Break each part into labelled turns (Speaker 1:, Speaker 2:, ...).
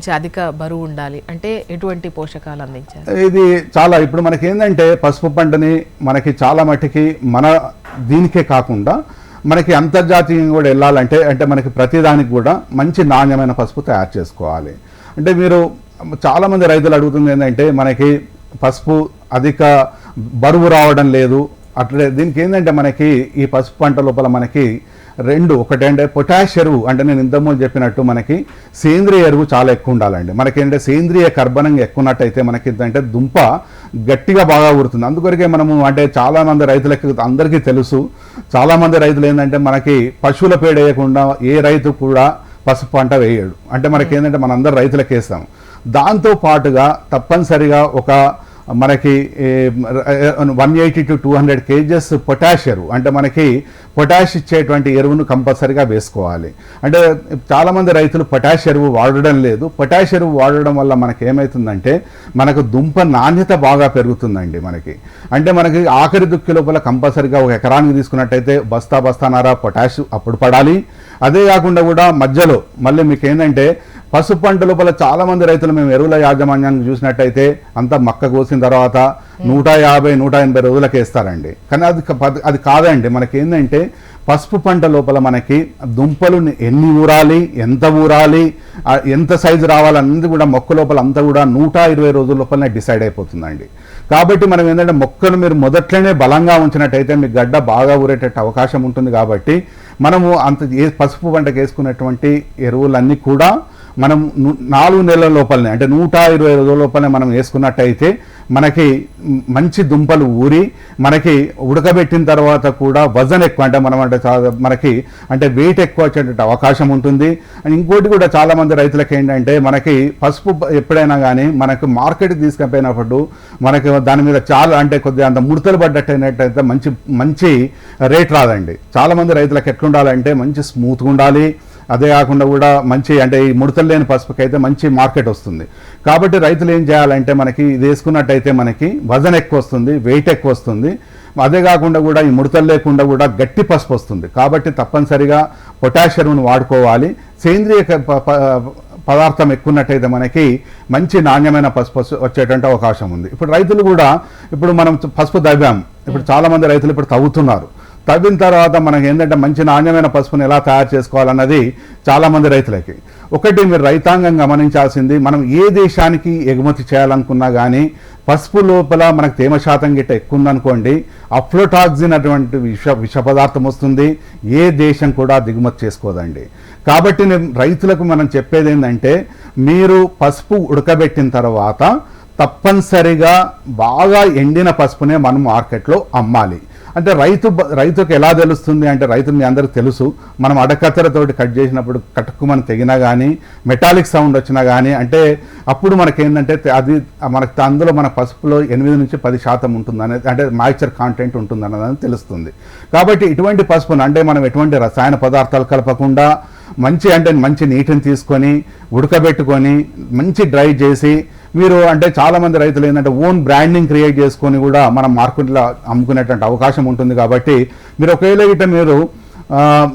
Speaker 1: మంచి అధిక బరువు ఉండాలి అంటే ఎటువంటి పోషకాలు అందించాలి?
Speaker 2: ఇది చాలా ఇప్పుడు మనకి ఏంటంటే పసుపు పంటని మనకి చాలా మటుకి మన దీనికే కాకుండా మనకి అంతర్జాతీయంగా కూడా వెళ్ళాలంటే అంటే మనకి ప్రతిదానికి కూడా మంచి నాణ్యమైన పసుపు తయారు చేసుకోవాలి. అంటే మీరు చాలామంది రైతులు అడుగుతుంది ఏంటంటే మనకి పసుపు అధిక బరువు రావడం లేదు. అట్లే దీనికి ఏంటంటే మనకి ఈ పసుపు పంట లోపల మనకి రెండు ఒకటి అంటే పొటాష్ ఎరువు అంటే నేను ఇంతకుముందు చెప్పినట్టు మనకి సేంద్రియ ఎరువు చాలా ఎక్కువ ఉండాలండి. మనకి ఏంటంటే సేంద్రియ కర్బనంగా ఎక్కువ ఉన్నట్టయితే మనకి ఏంటంటే దుంప గట్టిగా బాగా ఊరుతుంది. అందుకొరకే మనము అంటే చాలా మంది రైతులకి అందరికీ తెలుసు. చాలామంది రైతులు ఏంటంటే మనకి పశువుల పేడ వేయకుండా ఏ రైతు కూడా పసుపు పంట వేయడు. అంటే మనకి ఏంటంటే మన అందరు రైతులకు వేస్తాం దాంతో పాటుగా తప్పనిసరిగా ఒక మనకి one eighty two two hundred kgs potash ఎరువు. అంటే మనకి పొటాష్ ఇచ్చేటువంటి ఎరువును కంపల్సరిగా వేసుకోవాలి. అంటే చాలామంది రైతులు పొటాష్ ఎరువు వాడడం లేదు. పొటాష్ ఎరువు వాడడం వల్ల మనకి ఏమవుతుందంటే మనకు దుంప నాణ్యత బాగా పెరుగుతుందండి మనకి. అంటే మనకి ఆఖరి దుక్కి లోపల కంపల్సరిగా ఒక ఎకరానికి తీసుకున్నట్టయితే బస్తా బస్తానార పొటాష్ అప్పుడు పడాలి. అదే కాకుండా కూడా మధ్యలో మళ్ళీ మీకు ఏంటంటే పసుపు పంట లోపల చాలా మంది రైతులు మేము ఎరువుల యాజమాన్యాన్ని చూసినట్టయితే అంతా మక్క కోసిన తర్వాత నూట యాభై నూట ఎనభై రోజులకి వేస్తారండి. కానీ అది అది కాదండి. మనకి ఏంటంటే పసుపు పంట లోపల మనకి దుంపలు ఎన్ని ఊరాలి ఎంత ఊరాలి ఎంత సైజు రావాలన్నది కూడా మొక్క లోపల అంతా కూడా నూట ఇరవై రోజుల లోపలనే డిసైడ్ అయిపోతుందండి. కాబట్టి మనం ఏంటంటే మొక్కను మీరు మొదట్లోనే బలంగా ఉంచినట్టయితే మీకు గడ్డ బాగా ఊరేటట్టు అవకాశం ఉంటుంది కాబట్టి మనము అంత ఏ పసుపు పంటకు వేసుకున్నటువంటి ఎరువులన్నీ కూడా మనం నాలుగు నెలల లోపలనే అంటే నూట ఇరవై రోజుల లోపలనే మనం వేసుకున్నట్టయితే మనకి మంచి దుంపలు ఊరి మనకి ఉడకబెట్టిన తర్వాత కూడా వజన్ ఎక్కువ అంటే మనం అంటే చాలా- మనకి అంటే వెయిట్ ఎక్కువ వచ్చేటట్టు అవకాశం ఉంటుంది. అండ్ ఇంకోటి కూడా చాలామంది రైతులకు ఏంటంటే మనకి పసుపు ఎప్పుడైనా కానీ మనకు మార్కెట్కి తీసుకుపోయినప్పుడు మనకి దాని మీద చాలా అంటే కొద్దిగా అంత ముడతలు పడ్డట్టు అయినట్టయితే మంచి మంచి రేట్ రాదండి. చాలామంది రైతులకు ఎట్లుండాలంటే మంచి స్మూత్గా ఉండాలి. అదే కాకుండా కూడా మంచి అంటే ఈ ముడతలు లేని పసుపుకి అయితే మంచి మార్కెట్ వస్తుంది. కాబట్టి రైతులు ఏం చేయాలంటే మనకి ఇది వేసుకున్నట్టయితే మనకి వజన్ ఎక్కువ వస్తుంది వెయిట్ ఎక్కువ వస్తుంది అదే కాకుండా కూడా ఈ ముడతలు లేకుండా కూడా గట్టి పసుపు వస్తుంది. కాబట్టి తప్పనిసరిగా పొటాష్ ఎరువును వాడుకోవాలి. సేంద్రియ ప- ప- పదార్థం ఎక్కున్నట్టయితే మనకి మంచి నాణ్యమైన పసుపు వచ్చేటువంటి అవకాశం ఉంది. ఇప్పుడు రైతులు కూడా ఇప్పుడు మనం పసుపు దవ్వాం ఇప్పుడు చాలామంది రైతులు ఇప్పుడు తవ్వుతున్నారు. తవ్విన తర్వాత మనకి ఏంటంటే మంచి నాణ్యమైన పసుపుని ఎలా తయారు చేసుకోవాలన్నది చాలామంది రైతులకి. ఒకటి మీరు రైతాంగం గమనించాల్సింది మనం ఏ దేశానికి ఎగుమతి చేయాలనుకున్నా కానీ పసుపు లోపల మనకు తేమ శాతం గిట్ట ఎక్కువ ఉందనుకోండి అఫ్లోటాక్సిన్ అటువంటి విష విష పదార్థం వస్తుంది ఏ దేశం కూడా దిగుమతి చేసుకోదండి. కాబట్టి నేను రైతులకు మనం చెప్పేది ఏంటంటే మీరు పసుపు ఉడకబెట్టిన తర్వాత తప్పనిసరిగా బాగా ఎండిన పసుపునే మనం మార్కెట్లో అమ్మాలి. అంటే రైతు రైతుకు ఎలా తెలుస్తుంది అంటే రైతు మీ అందరూ తెలుసు. మనం అడకత్తెరతోటి కట్ చేసినప్పుడు కట్టుకుమని తెగినా కానీ మెటాలిక్ సౌండ్ వచ్చినా కానీ అంటే అప్పుడు మనకేంటంటే అది మనకు అందులో మన పసుపులో ఎనిమిది నుంచి పది శాతం ఉంటుంది అనేది అంటే మాయిశ్చర్ కాంటెంట్ ఉంటుంది అనేది తెలుస్తుంది. కాబట్టి ఇటువంటి పసుపును అంటే మనం ఎటువంటి రసాయన పదార్థాలు కలపకుండా మంచి అంటే మంచి నీటిని తీసుకొని ఉడకబెట్టుకొని మంచి డ్రై చేసి మీరు అంటే చాలా మంది రైతులు ఏంటంటే ఓన్ బ్రాండింగ్ క్రియేట్ చేసుకొని కూడా మనం మార్కెట్లో అమ్ముకునేటువంటి అవకాశం ఉంటుంది కాబట్టి మీరు ఒకవేళ గిట్ట మీరు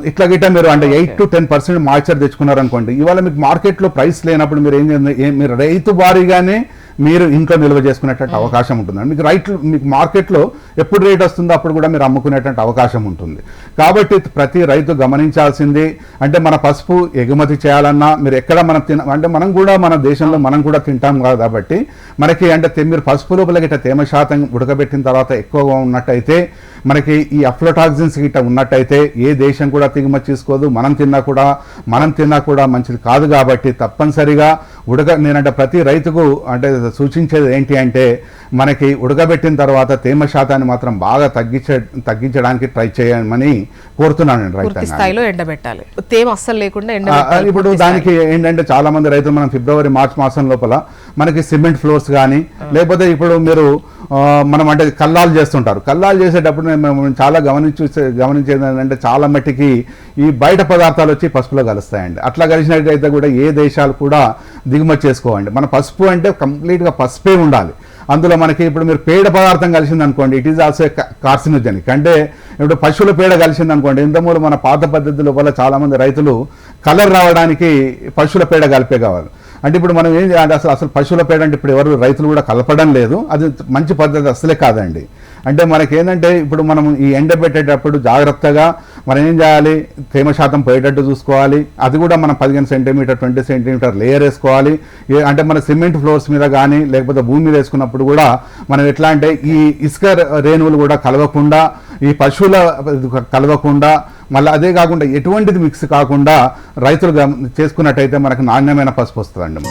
Speaker 2: ఇట్లా గిట్ట మీరు అంటే eight to ten percent moisture తెచ్చుకున్నారనుకోండి ఇవాళ మీకు మార్కెట్లో ప్రైస్ లేనప్పుడు మీరు ఏం మీరు రైతు వారీగానే మీరు ఇంట్లో నిల్వ చేసుకునేటువంటి అవకాశం ఉంటుంది. మీకు రైట్ మీకు మార్కెట్లో ఎప్పుడు రేట్ వస్తుందో అప్పుడు కూడా మీరు అమ్ముకునేటువంటి అవకాశం ఉంటుంది. కాబట్టి ప్రతి రైతు గమనించాల్సింది అంటే మన పసుపు ఎగుమతి చేయాలన్నా మీరు ఎక్కడ మనం తిన అంటే మనం కూడా మన దేశంలో మనం కూడా తింటాం కాబట్టి మనకి అంటే మీరు పసుపు లోపల గిట్ట తేమ శాతం ఉడకబెట్టిన తర్వాత ఎక్కువగా ఉన్నట్టయితే మనకి ఈ అఫ్లోటాక్సిన్స్ గిట్ట ఉన్నట్టయితే ఏ దేశం కూడా దిగుమతి చేసుకోదు. మనం తిన్నా కూడా మనం తిన్నా కూడా మంచిది కాదు కాబట్టి తప్పనిసరిగా ఉడక నేనంటే ప్రతి రైతుకు అంటే సూచించేది ఏంటి అంటే మనకి ఉడకబెట్టిన తర్వాత తేమ శాతాన్ని మాత్రం బాగా తగ్గించే తగ్గించడానికి ట్రై చేయమని కోరుతున్నాను రైతాంగాన్ని.
Speaker 1: స్థాయిలో ఎండబెట్టాలి. తేమ అస్సలు లేకుండా
Speaker 2: ఇప్పుడు దానికి ఏంటంటే చాలా మంది రైతులు మనం ఫిబ్రవరి మార్చ్ మాసం లోపల మనకి సిమెంట్ ఫ్లోర్స్ కానీ లేకపోతే ఇప్పుడు మీరు మనం అంటే కల్లాలు చేస్తుంటారు. కల్లాలు చేసేటప్పుడు మనం చాలా గమనించు గమనించేది ఏంటంటే చాలా మట్టికి ఈ బయట పదార్థాలు వచ్చి పసుపులో కలుస్తాయండి. అట్లా కలిసినట్టయితే కూడా ఏ దేశాలు కూడా దిగుమతి చేసుకోవండి. మన పసుపు అంటే కంప్లీట్గా పసుపే ఉండాలి. అందులో మనకి ఇప్పుడు మీరు పేడ పదార్థం కలిసింది అనుకోండి ఇట్ ఈజ్ ఆల్సో కార్సినోజెనిక్ అంటే ఇప్పుడు పశువుల పేడ కలిసింది అనుకోండి ఇంతమూలు మన పాత పద్ధతుల వల్ల చాలామంది రైతులు కలర్ రావడానికి పశువుల పేడ కలిపే కావాలి. అంటే ఇప్పుడు మనం ఏం చేయాలి అసలు అసలు పశువుల పేడ అంటే ఇప్పుడు ఎవరు రైతులు కూడా కలపడం లేదు. అది మంచి పద్ధతి అసలే కాదండి. అంటే మనకేంటంటే ఇప్పుడు మనం ఈ ఎండబెట్టేటప్పుడు జాగ్రత్తగా మనం ఏం చేయాలి? తేమ శాతం పోయేటట్టు చూసుకోవాలి. అది కూడా మనం పదిహేను సెంటీమీటర్ ట్వంటీ సెంటీమీటర్ లేయర్ వేసుకోవాలి. అంటే మన సిమెంట్ ఫ్లోర్స్ మీద కానీ లేకపోతే భూమి మీద వేసుకున్నప్పుడు కూడా మనం ఎట్లా అంటే ఈ ఇసుక రేణువులు కూడా కలవకుండా ఈ పశువుల కలవకుండా మళ్ళీ అదే కాకుండా ఎటువంటిది మిక్స్ కాకుండా రైతులు చేసుకున్నట్టయితే మనకు నాణ్యమైన పసుపు వస్తుందండి.